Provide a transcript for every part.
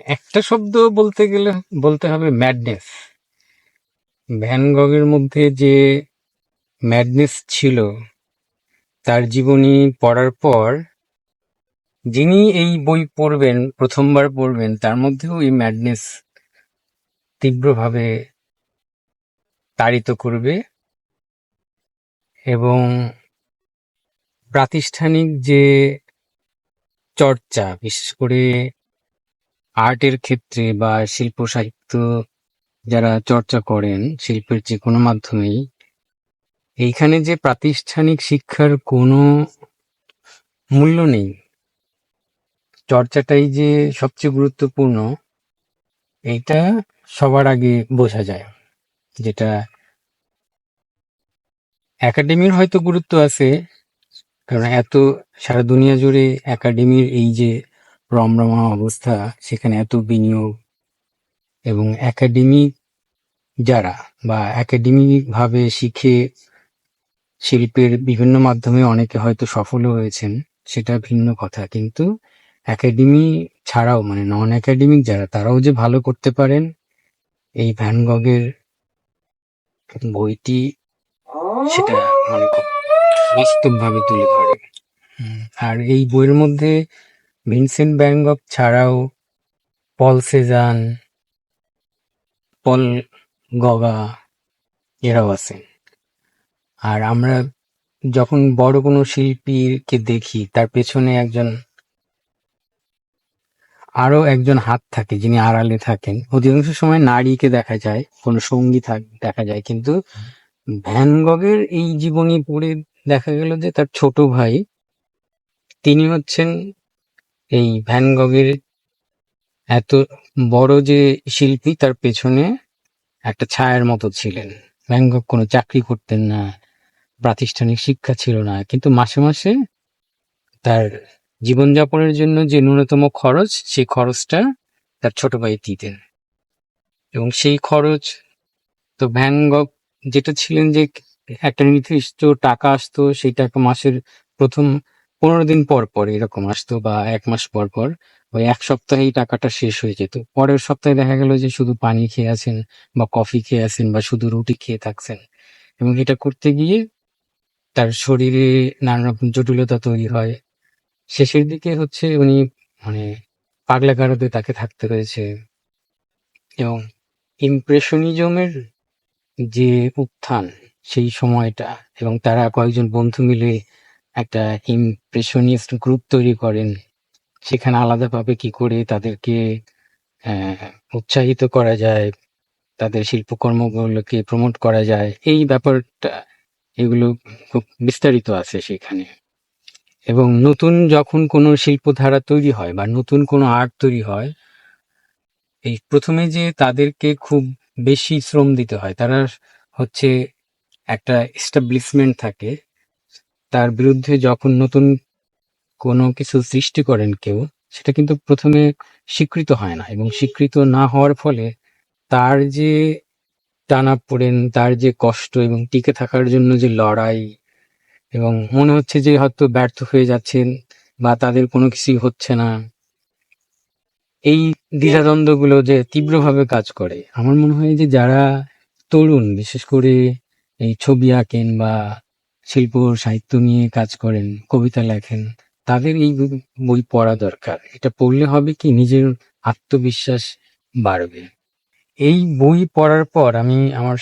একটা শব্দ বলতে গেলে, বলতে হবে ম্যাডনেস ভ্যান গগের মধ্যে যে ম্যাডনেস ছিল, তার জীবনী পড়ার পর, যিনি এই বই পড়বেন, প্রথমবার পড়বেন, তার মধ্যেও এই ম্যাডনেস তীব্রভাবে তাড়িত করবে এবং প্রাতিষ্ঠানিক যে চর্চা, বিশেষ করে আর্টের ক্ষেত্রে বা শিল্প সাহিত্য যারা চর্চা করেন, শিল্পের যে কোনো মাধ্যমেই, এইখানে যে প্রাতিষ্ঠানিক শিক্ষার কোনো মূল্য নেই। চর্চাটাই যে সবচেয়ে গুরুত্বপূর্ণ, এইটা সবার আগে বোঝা যায়, যেটা একাডেমির হয়তো গুরুত্ব আছে, কারণ এত সারা দুনিয়া জুড়ে একাডেমির এই যে রমরমা অবস্থা সেখানে এত বিনিয়োগ এবং একাডেমি যারা বা একাডেমিক ভাবে শিখে শিল্পের বিভিন্ন মাধ্যমে অনেকে হয়তো সফলও হয়েছেন সেটা ভিন্ন কথা। কিন্তু একাডেমি ছাড়াও মানে নন একাডেমিক যারা তারাও যে ভালো করতে পারেন এই ভ্যান গগের বইটি সেটা মানে বাস্তবভাবে তুলে ধরে। আর এই বইয়ের মধ্যে ভিনসেন্ট ভ্যান ছাড়াও পল সেজান, পল গগা এরাও আছেন। আর আমরা যখন বড় কোনো শিল্পীকে দেখি, তার পেছনে একজন আরও একজন হাত থাকে যিনি আড়ালে থাকেন। অধিকাংশ সময় নারীকে দেখা যায়, কোনো সঙ্গী থাক, দেখা যায়। কিন্তু ভ্যান গগের এই জীবনী পড়ে দেখা গেল যে তার ছোট ভাই, তিনি হচ্ছেন এই ভ্যান গগের এত বড় যে শিল্পী, তার পেছনে একটা ছায়ার মতো ছিলেন। ভ্যান গগ কোনো চাকরি করতেন না, প্রাতিষ্ঠানিক শিক্ষা ছিল না, কিন্তু মাসে মাসে তার জীবনযাপনের জন্য যে ন্যূনতম খরচ, সেই খরচটা তার ছোট ভাই দিতেন। এবং সেই খরচ, তো ভ্যান গগ যেটা ছিলেন যে একটা নির্দিষ্ট টাকা আসতো, সেই টাকা মাসের প্রথম পনেরো দিন পর পর এরকম আসতো বা এক মাস পর পর, ওই এক সপ্তাহে এই টাকাটা শেষ হয়ে যেত। পরের সপ্তাহে দেখা গেল যে শুধু পানি খেয়ে আছেন বা কফি খেয়ে আছেন বা শুধু রুটি খেয়ে থাকছেন। এবং এটা করতে গিয়ে তার শরীরে নানা রকম জটিলতা তৈরি হয়। শেষের দিকে হচ্ছে উনি মানে পাগলা গারদে তাকে থাকতে হয়েছে। এবং ইমপ্রেশনিজমের যে উত্থান সেই সময়টা এবং তারা কয়েকজন বন্ধু মিলে একটা ইমপ্রেশনিস্ট গ্রুপ তৈরি করেন। সেখানে আলাদাভাবে কি করে তাদেরকে উৎসাহিত করা যায়, তাদের শিল্পকর্মগুলোকে প্রমোট করা যায়, এই ব্যাপারটা, এগুলো খুব বিস্তারিত আছে সেখানে। এবং নতুন যখন কোনো শিল্পধারা তৈরি হয় বা নতুন কোনো আর্ট তৈরি হয়, এই প্রথমে যে তাদেরকে খুব বেশি শ্রম দিতে হয়, তারা হচ্ছে একটা এস্টাবলিশমেন্ট থাকে। তার বিরুদ্ধে যখন নতুন কোনো কিছু সৃষ্টি করেন কেউ, সেটা কিন্তু প্রথমে স্বীকৃত হয় না এবং স্বীকৃত না হওয়ার ফলে তার যে টানা পড়েন, তার যে কষ্ট এবং টিকে থাকার জন্য যে লড়াই এবং মনে হচ্ছে যে হয়তো ব্যর্থ হয়ে যাচ্ছেন বা তাদের কোনো কিছুই হচ্ছে না, এই দ্বিধাদ্বন্দ্বগুলো যে তীব্রভাবে কাজ করে। আমার মনে হয় যে যারা তরুণ, বিশেষ করে এই ছবি আঁকেন বা শিল্প, সাহিত্য নিয়ে কাজ করেন, কবিতা লেখেন। তাদের এই বই- পড়া দরকার। এটা পড়লে হবে কি? নিজের আত্মবিশ্বাস বাড়বে। এই বই পড়ার পর আমি আমার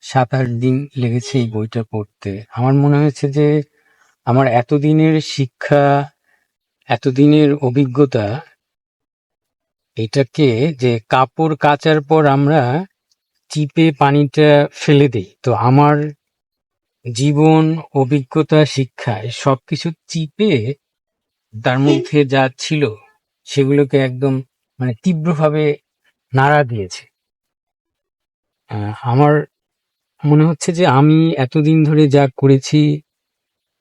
সাত আট দিন লেগেছে এই বইটা পড়তে। আমার মনে হয়েছে যে আমার এতদিনের শিক্ষা, এতদিনের অভিজ্ঞতা, এটাকে যে কাপড় কাচার পর আমরা চিপে পানিটা ফেলে দেই। তো আমার জীবন, অভিজ্ঞতা শিক্ষায় সবকিছু চিপে তার মধ্যে যা ছিল সেগুলোকে একদম মানে তীব্রভাবে নাড়া দিয়েছে। আমার মনে হচ্ছে যে আমি এতদিন ধরে যা করেছি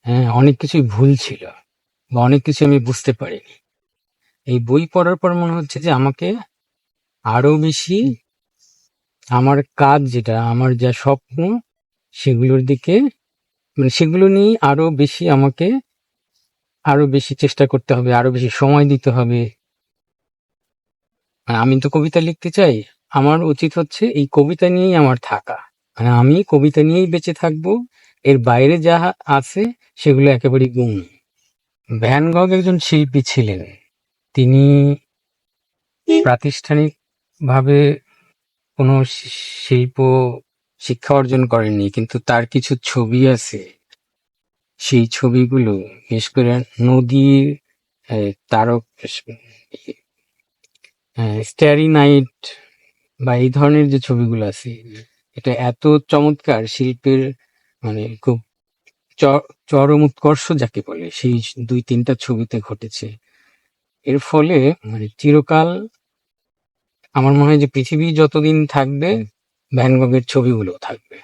হ্যাঁ অনেক কিছুই ভুল ছিল বা অনেক কিছু আমি বুঝতে পারিনি। এই বই পড়ার পর মনে হচ্ছে যে আমাকে আরও বেশি আমার কাজ যেটা, আমার যা স্বপ্ন সেগুলোর দিকে মানে সেগুলো নিয়ে আরও বেশি আমাকে আরও বেশি চেষ্টা করতে হবে, আরও বেশি সময় দিতে হবে। মানে আমি তো কবিতা লিখতে চাই, আমার উচিত হচ্ছে এই কবিতা নিয়েই আমার থাকা। মানে আমি কবিতা নিয়েই বেঁচে থাকব, এর বাইরে যা আছে সেগুলো একেবারেই গুণ। ভ্যান গগ একজন শিল্পী ছিলেন, তিনি প্রাতিষ্ঠানিকভাবে কোনো শিল্প শিক্ষা অর্জন করেননি, কিন্তু তার কিছু ছবি আছে। সেই ছবিগুলো, বিশেষ করে নদীর তারক স্টারি নাইট বা এই ধরনের যে ছবিগুলো আছে, এটা এত চমৎকার শিল্পের মানে খুব চরম উৎকর্ষ যাকে বলে, সেই দুই তিনটা ছবিতে ঘটেছে। এর ফলে মানে চিরকাল আমার মনে হয় যে পৃথিবী যতদিন থাকবে ভ্যান গগের ছবিগুলো থাকবে।